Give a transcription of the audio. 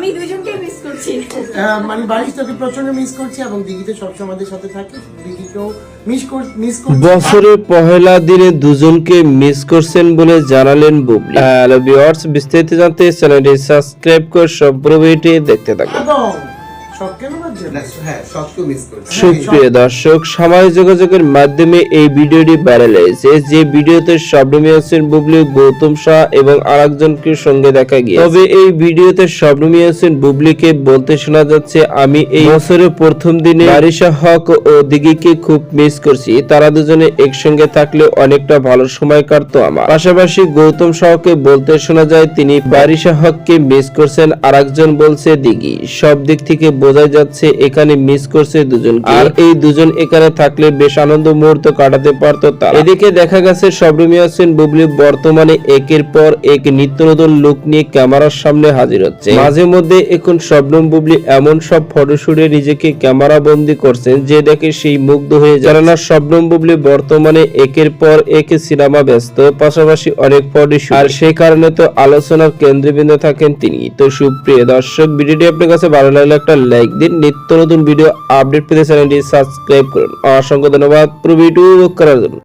আমি দুজনকে মিস করছি। মানে তোকে প্রচণ্ড মিস করছি এবং দিঘিতে সবসময় আমাদের সাথে থাকে। দিদিকেও মিস মিস বছরের পহেলা দিনে দুজনকে মিস করছেন বলে জানালেন বুবলি। হ্যালো ভিউয়ার্স বিস্তারিত জানতে চ্যানেলটি সাবস্ক্রাইব করে সব দেখতে থাকুন। হ্যাঁ সবকেও মিস করছি। সুপ্রিয় দর্শক সামাজিক যোগাযোগের মাধ্যমে এই ভিডিওটি ভাইরাল হয়েছে যে ভিডিওতে শবনমী হোসেন বুবলি গৌতম শাহ এবং আরেকজনকে সঙ্গে দেখা গিয়ে তবে এই ভিডিওতে শবনমী হোসেন বুবলিকে বলতে শোনা যাচ্ছে আমি এই বছরের প্রথম দিনে বারিশা হক ও দিঘিকে খুব মিস করছি। তারা দুজনে একসঙ্গে থাকলে অনেকটা ভালো সময় কাটতো আমার। পাশাপাশি গৌতম শাহকে বলতে শোনা যায় তিনি বারিশা হককে মিস করছেন আরেকজন বলছে দিঘি। সব দিক থেকে বোঝা যাচ্ছে এখানে মিস করছে দুজন আর এই দুজন এখানে থাকলে বেশ আনন্দ মুহূর্ত কাটাতে পারতো তারা। এদিকে দেখা গেছে শবনমী হোসেন বুবলি বর্তমানে একের পর এক নিত্য নতুন লুক নিয়ে ক্যামেরার সামনে হাজির হচ্ছে। মাঝে মধ্যে এখন শবনম বুবলি এমন সব ফটোশুটে নিজেকে ক্যামেরা বন্দি করছেন যে দেখে সেই মুগ্ধ হয়ে যারা না শবনম বুবলি বর্তমানে একের পর এক সিনেমা ব্যস্ত পাশাপাশি অনেক ফটোশুট আর সেই কারণে তো আলোচনার কেন্দ্রবিন্দু থাকেন তিনি। তো সুপ্রিয় দর্শক ভিডিওটি আপনার কাছে ভালো লাগলে একটা লাইক দিন নিত্য নতুন ভিডিও আপডেট পেতে চ্যানেলটি সাবস্ক্রাইব করুন। অসংখ্য ধন্যবাদ। প্রভিডিও ভিডিও করার জন্য।